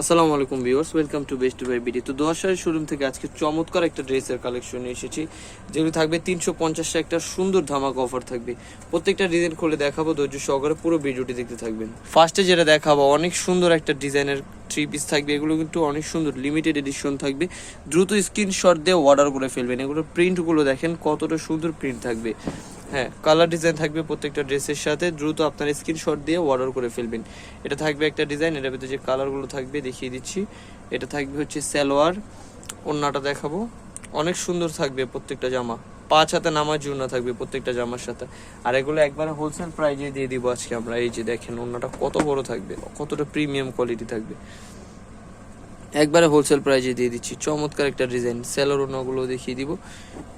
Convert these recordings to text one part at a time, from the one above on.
আসসালামু আলাইকুম viewers, welcome to best buy BD. তো দোয়াশারি শোরুম থেকে আজকে চমৎকার একটা ড্রেসের কালেকশন নিয়ে এসেছি, যেগুলো থাকবে তিনশো পঞ্চাশটা একটা সুন্দর ধামাকা অফার থাকবে। প্রত্যেকটা ডিজাইন খুলে দেখাবো, ধৈর্য সহকারে পুরো ভিডিওটি দেখতে থাকবেন। ফার্স্টে যেটা দেখাবো, অনেক সুন্দর একটা ডিজাইনের থ্রি পিস থাকবে, এগুলো কিন্তু অনেক সুন্দর লিমিটেড এডিশন থাকবে। দ্রুত স্ক্রিনশট দিয়ে অর্ডার করে ফেলবেন, এগুলোর প্রিন্টগুলো দেখেন কতটা সুন্দর প্রিন্ট থাকবে। হ্যাঁ কালার ডিজাইন থাকবে প্রত্যেকটা ড্রেসের সাথে। দ্রুত আপনার স্ক্রিনশট দিয়ে অর্ডার করে ফেলবেন। এটা থাকবে একটা ডিজাইন এটার ভিতরে যে কালারগুলো থাকবে দেখিয়ে দিচ্ছি। এটা থাকবে হচ্ছে সালোয়ার ওন্নাটা দেখাবো। অনেক সুন্দর থাকবে প্রত্যেকটা জামা। পাঁচ হাতে নামার জন্য থাকবে প্রত্যেকটা জামার সাথে। আর এগুলো একবারে হোলসেল প্রাইজে দিয়ে দিব আজকে আমরা। এই যে দেখেন ওন্নাটা কত বড় থাকবে, কতটা প্রিমিয়াম কোয়ালিটি থাকবে। একবারে হোলসেল প্রাইজে দিয়ে দিচ্ছি। চমৎকার একটা ডিজাইন সেলোর ওনাগুলো দেখিয়ে দিব।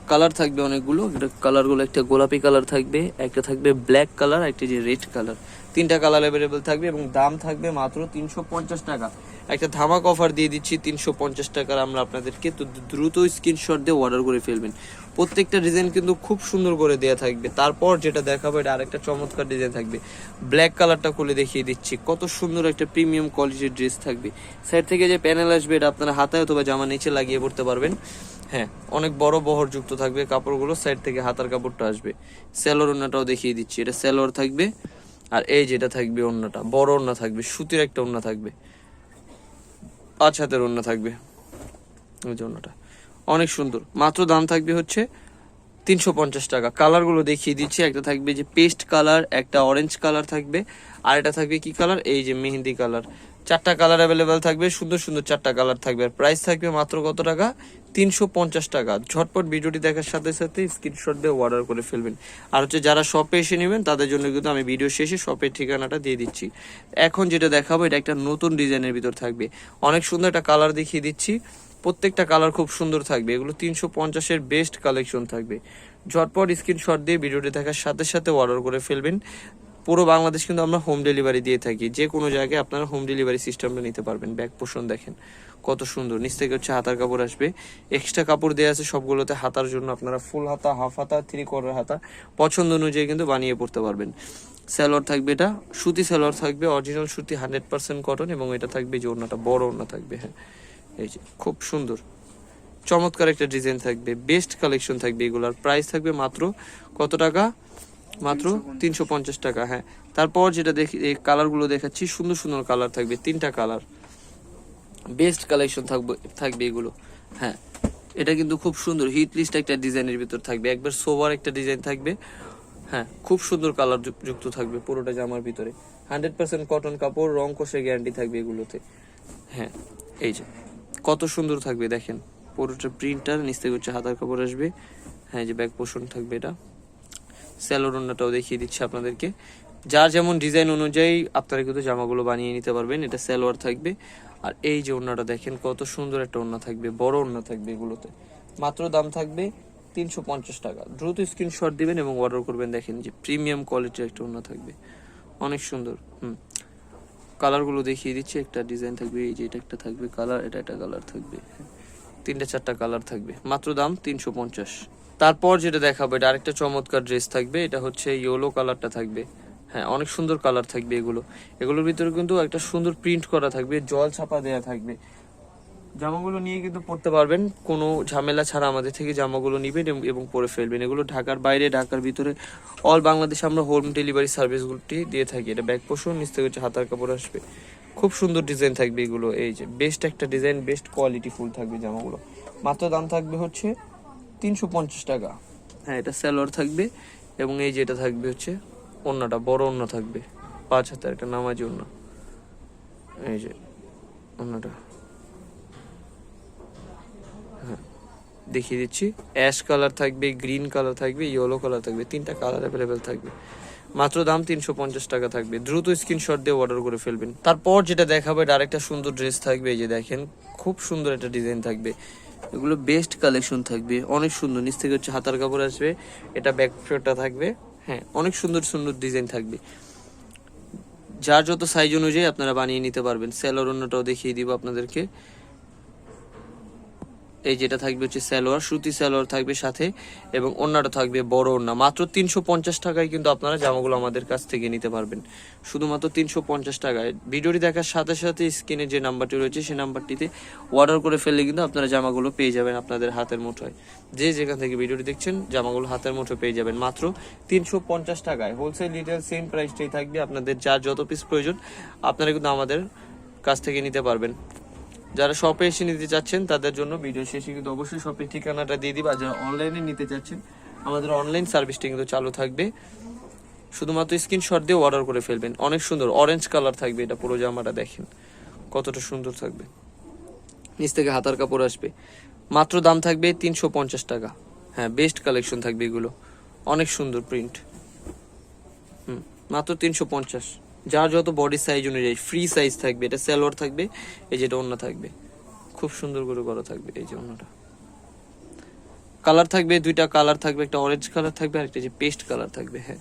কালার থাকবে অনেকগুলো। কালারগুলো একটা গোলাপি কালার থাকবে, একটা থাকবে ব্ল্যাক কালার একটা যে রেড কালার তিনটা কালার অ্যাভেলেবেল থাকবে এবং দাম থাকবে মাত্র তিনশো পঞ্চাশ টাকা। একটা ধামাক অফার দিয়ে দিচ্ছি, তিনশো পঞ্চাশ টাকার আমরা আপনাদেরকে। তো দ্রুত স্ক্রিনশট দিয়ে অর্ডার করে ফেলবেন। প্রত্যেকটা ডিজাইন কিন্তু খুব সুন্দর করে দেওয়া থাকবে। তারপর যেটা দেখাবো, এটা আরেকটা চমৎকার ডিজাইন থাকবে। ব্ল্যাক কালারটা খুলে দেখিয়ে দিচ্ছি। কত সুন্দর একটা প্রিমিয়াম কোয়ালিটির ড্রেস থাকবে। সাইড থেকে যে প্যানেল আসবে, এটা আপনারা হাতায় অথবা জামা নিচে লাগিয়ে পড়তে পারবেন। হ্যাঁ অনেক বড় বহর যুক্ত থাকবে কাপড়গুলো সাইড থেকে হাতার কাপড়টা আসবে। সেলোর ওন্নাটাও দেখিয়ে দিচ্ছি। এটা সেলোর থাকবে। আর এই যেটা থাকবে ওন্নাটা বড় ওন্না থাকবে, সুতির একটা ওন্না থাকবে। পাঁচ হাতের ওড়না থাকবে। ওই যে ওন্নাটা অনেক সুন্দর। মাত্র দাম থাকবে হচ্ছে তিনশো পঞ্চাশ টাকা। কালারগুলো দেখিয়ে দিচ্ছি। একটা থাকবে যে পেস্ট কালার, একটা অরেঞ্জ কালার থাকবে। আর এটা থাকবে কি কালার? এই যে মেহেন্দি কালার। চারটা কালার অ্যাভেলেবেল থাকবে। সুন্দর সুন্দর চারটা কালার থাকবে। আর প্রাইস থাকবে মাত্র কত টাকা? তিনশো পঞ্চাশ টাকা। ঝটপট ভিডিওটি দেখার সাথে সাথে স্ক্রিনশট দিয়ে অর্ডার করে ফেলবেন। আর হচ্ছে যারা শপে এসে নেবেন, তাদের জন্য কিন্তু আমি ভিডিও শেষে শপের ঠিকানাটা দিয়ে দিচ্ছি। এখন যেটা দেখাবো, এটা একটা নতুন ডিজাইনের ভিতর থাকবে। অনেক সুন্দর একটা কালার দেখিয়ে দিচ্ছি। প্রত্যেকটা কালার খুব সুন্দর থাকবে। এগুলো তিনশো পঞ্চাশের বেস্ট কালেকশন থাকবে। ঝটপট স্ক্রিনশট দিয়ে ভিডিওটি দেখার সাথে সাথে অর্ডার করে ফেলবেন। পুরো বাংলাদেশ কিন্তু আমরা হোম ডেলিভারি দিয়ে থাকি। যে কোনো জায়গায় আপনারা হোম ডেলিভারি সিস্টেমটা নিতে পারবেন। ব্যাগ পোষণ দেখেন, কত সুন্দর। নিচ থেকে হচ্ছে হাতার কাপড় আসবে। এক্সট্রা কাপড় দেওয়া আছে সবগুলোতে হাতার জন্য। আপনারা ফুল হাতা হাফ হাতা থ্রি কোয়ার্টার হাতা, পছন্দ অনুযায়ী কিন্তু বানিয়ে পড়তে পারবেন। স্যালোয়ার থাকবে এটা। সুতি স্যালোয়ার থাকবে। অরিজিনাল সুতি হান্ড্রেড পার্সেন্ট কটন এবং এটা থাকবে যে ওড়নাটা, বড় ওড়না থাকবে হ্যাঁ। এই যে, খুব সুন্দর। চমৎকার একটা ডিজাইন থাকবে। বেস্ট কালেকশন থাকবে এগুলার। প্রাইস থাকবে মাত্র কত টাকা? মাত্র তিনশো পঞ্চাশ টাকা হ্যাঁ। তারপর যেটা দেখি, এই কালারগুলো দেখাচ্ছি, সুন্দর সুন্দর কালার থাকবে, তিনটা কালার। বেস্ট কালেকশন থাকবে থাকবে এগুলো হ্যাঁ। এটা কিন্তু খুব সুন্দর, হিট লিস্ট একটা ডিজাইনের ভিতর থাকবে, একবার সোভার একটা ডিজাইন থাকবে হ্যাঁ খুব সুন্দর কালার যুক্ত থাকবে পুরোটা জামার ভিতরে। হান্ড্রেড পার্সেন্ট কটন কাপড়, রং কষে গ্যারান্টি থাকবে এগুলোতে হ্যাঁ। এই যে, কত সুন্দর থাকবে, দেখেন। পুরোটা প্রিন্টার নিচ থেকে হচ্ছে হাতার কাপড় আসবে হ্যাঁ যে ব্যাক পোষণ থাকবে এটা। স্যালোর ওন্নাটাও দেখিয়ে দিচ্ছি আপনাদেরকে। যার যেমন ডিজাইন অনুযায়ী আপনারা কিন্তু জামাগুলো বানিয়ে নিতে পারবেন, এটা সালোয়ার থাকবে। আর এই যে ওন্নাটা দেখেন, কত সুন্দর একটা ওন্না থাকবে, বড় ওন্না থাকবে এগুলোতে। মাত্র দাম থাকবে তিনশো পঞ্চাশ টাকা। দ্রুত স্ক্রিনশট দিবেন এবং অর্ডার করবেন। দেখেন যে প্রিমিয়াম কোয়ালিটির একটা ওন্না থাকবে। অনেক সুন্দর, হুম। কালারগুলো দেখিয়ে দিচ্ছি, একটা ডিজাইন থাকবে, এই যে এটা একটা থাকবে, কালার, এটা একটা কালার থাকবে। তিনটা চারটা কালার থাকবে। মাত্র দাম তিনশো পঞ্চাশ। তারপর যেটা দেখাবো, এটা আরেকটা চমৎকার ড্রেস থাকবে, এটা হচ্ছে ইয়েলো কালারটা থাকবে। হ্যাঁ অনেক সুন্দর কালার থাকবে এগুলো। এগুলোর ভিতরে কিন্তু একটা সুন্দর প্রিন্ট করা থাকবে, জল ছাপা দেয়া থাকবে। জামাগুলো নিয়ে কিন্তু পড়তে পারবেন, কোনো ঝামেলা ছাড়া আমাদের থেকে জামাগুলো নিবেন এবং পরে ফেলবেন। এগুলো ঢাকার বাইরে, ঢাকার ভিতরে অল বাংলাদেশে আমরা হোম ডেলিভারি সার্ভিসগুলোটি দিয়ে থাকি। এটা ব্যাগ পোষণ নিচ থেকে হচ্ছে হাতার কাপড় আসবে। খুব সুন্দর ডিজাইন থাকবে এগুলো। এই যে বেস্ট একটা ডিজাইন বেস্ট কোয়ালিটি ফুল থাকবে জামাগুলো। মাত্র দাম থাকবে হচ্ছে তিনশো পঞ্চাশ টাকা। হ্যাঁ এটা স্যালোয়ার থাকবে এবং এই যেটা থাকবে হচ্ছে ওন্নাটা বড় ওন্না থাকবে, পাঁচ হাতের একটা নামাজি ওন্না এই যে ওন্নাটা হ্যাঁ দেখিয়ে দিচ্ছি। অ্যাশ কালার থাকবে, গ্রিন কালার থাকবে, ইয়েলো কালার থাকবে, তিনটা কালার অ্যাভেলেবেল থাকবে। মাত্র দাম তিনশো পঞ্চাশ টাকা থাকবে। দ্রুত স্ক্রিনশট দিয়ে অর্ডার করে ফেলবেন। তারপর যেটা দেখাবে, এটা আরেকটা সুন্দর ড্রেস থাকবে। এই যে দেখেন, খুব সুন্দর একটা ডিজাইন থাকবে। এগুলো বেস্ট কালেকশন থাকবে। অনেক সুন্দর, নিচ থেকে হচ্ছে হাতার কাপড় আসবে, এটা ব্যাক ফ্লোরটা থাকবে হ্যাঁ অনেক সুন্দর সুন্দর ডিজাইন থাকবে। যার যত সাইজ অনুযায়ী আপনারা বানিয়ে নিতে পারবেন সেলর অন্যটাও দেখিয়ে দিব আপনাদেরকে। এই যেটা থাকবে হচ্ছে সালোয়ার, সুতি সালোয়ার থাকবে সাথে এবং অন্যটা থাকবে বড় ওড়না। মাত্র তিনশো পঞ্চাশ টাকায় কিন্তু আপনারা জামাগুলো আমাদের কাছ থেকে নিতে পারবেন। শুধুমাত্র তিনশো পঞ্চাশ টাকায়। ভিডিওটি দেখার সাথে সাথে স্ক্রিনে যে নাম্বারটি রয়েছে সেই নাম্বারটিতে অর্ডার করে ফেললে কিন্তু আপনারা জামাগুলো পেয়ে যাবেন আপনাদের হাতের মুঠোয়। যে যেখান থেকে ভিডিওটি দেখছেন, জামাগুলো হাতের মুঠো পেয়ে যাবেন। মাত্র তিনশো পঞ্চাশ টাকায়। হোলসেল রিটেল সেম প্রাইসটাই থাকবে। আপনাদের যার যত পিস প্রয়োজন, আপনারা কিন্তু আমাদের কাছ থেকে নিতে পারবেন। যারা শপে এসে নিতে চাচ্ছেন, তাদের জন্য ভিডিও শেষে কিন্তু অবশ্যই শপের ঠিকানাটা দিয়ে দিবা। যারা অনলাইনে নিতে চাচ্ছেন, আমাদের অনলাইন সার্ভিসটা কিন্তু চালু থাকবে। শুধুমাত্র স্ক্রিনশট দিয়ে অর্ডার করে ফেলবেন। অনেক সুন্দর অরেঞ্জ কালার থাকবে এটা পুরো জামাটা, দেখেন। কতটা সুন্দর থাকবে। নিচ থেকে হাতার কাপড় আসবে। মাত্র দাম থাকবে তিনশো পঞ্চাশ টাকা। হ্যাঁ বেস্ট কালেকশন থাকবে এগুলো। অনেক সুন্দর প্রিন্ট হুম, মাত্র তিনশো পঞ্চাশ। যার যত বডি সাইজ অনুযায়ী ফ্রি সাইজ থাকবে, এটা সালোয়ার থাকবে, এই যেটা অন্য থাকবে। খুব সুন্দর করে করা থাকবে এই যে অন্যটা কালার থাকবে, দুইটা কালার থাকবে, একটা অরেঞ্জ কালার থাকবে, আর একটা যে পেস্ট কালার থাকবে হ্যাঁ।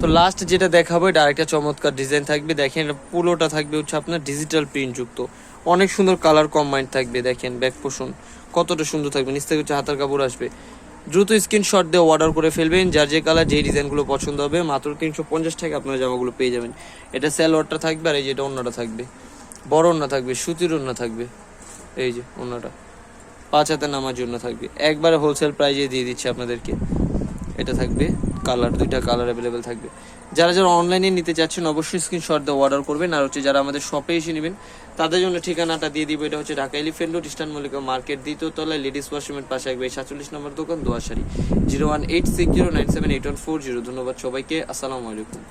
তো লাস্ট যেটা দেখাবো, এটা আরেকটা চমৎকার ডিজাইন থাকবে। দেখেন পুরোটা থাকবে হচ্ছে আপনার ডিজিটাল প্রিন্ট যুক্ত। অনেক সুন্দর কালার কম্বাইন্ড থাকবে, দেখেন ব্যাক পোষণ কতটা সুন্দর থাকবে, নিচ থেকে হচ্ছে হাতার কাপড় আসবে। দ্রুত স্ক্রিনশট দিয়ে অর্ডার করে ফেলবেন। যার যে কালার যেই ডিজাইনগুলো পছন্দ হবে, মাত্র তিনশো পঞ্চাশ টাকা আপনারা জামাগুলো পেয়ে যাবেন। এটা স্যালোয়ারটা থাকবে আর এই যে এটা অন্যটা থাকবে। বড় অন্য থাকবে, সুতির অন্য থাকবে। এই যে অন্যটা। পাঁচ হাতে নামার জন্য থাকবে। একবারে হোলসেল প্রাইজে দিয়ে দিচ্ছে আপনাদেরকে। এটা থাকবে। কালার দুইটা কালার অ্যাভেলেবেল থাকবে। যারা যারা অনলাইনে নিতে চাচ্ছেন, অবশ্যই স্ক্রিনশট দিয়ে অর্ডার করবেন। আর হচ্ছে যারা আমাদের শপে এসে নেবেন, তাদের জন্য ঠিকানাটা দিয়ে দিব। এটা হচ্ছে Dhaka elephant road, eastern Mallika market, দ্বিতীয় তলায় লেডিস ওয়াশরুমের পাশে একবে সাতচল্লিশ নম্বর দোকান দোয়াশারি zero one eight six zero nine seven eight one four zero. ধন্যবাদ সবাইকে। আসসালামু আলাইকুম।